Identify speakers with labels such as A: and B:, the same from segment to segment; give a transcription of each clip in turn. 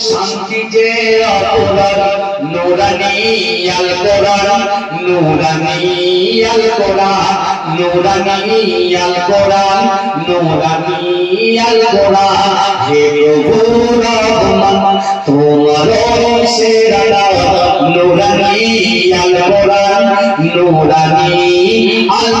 A: শান্তি যে অপরার নুরানি আল কোরআন তোমার নুরানি আল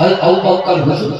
A: અલ અવકલ વસુ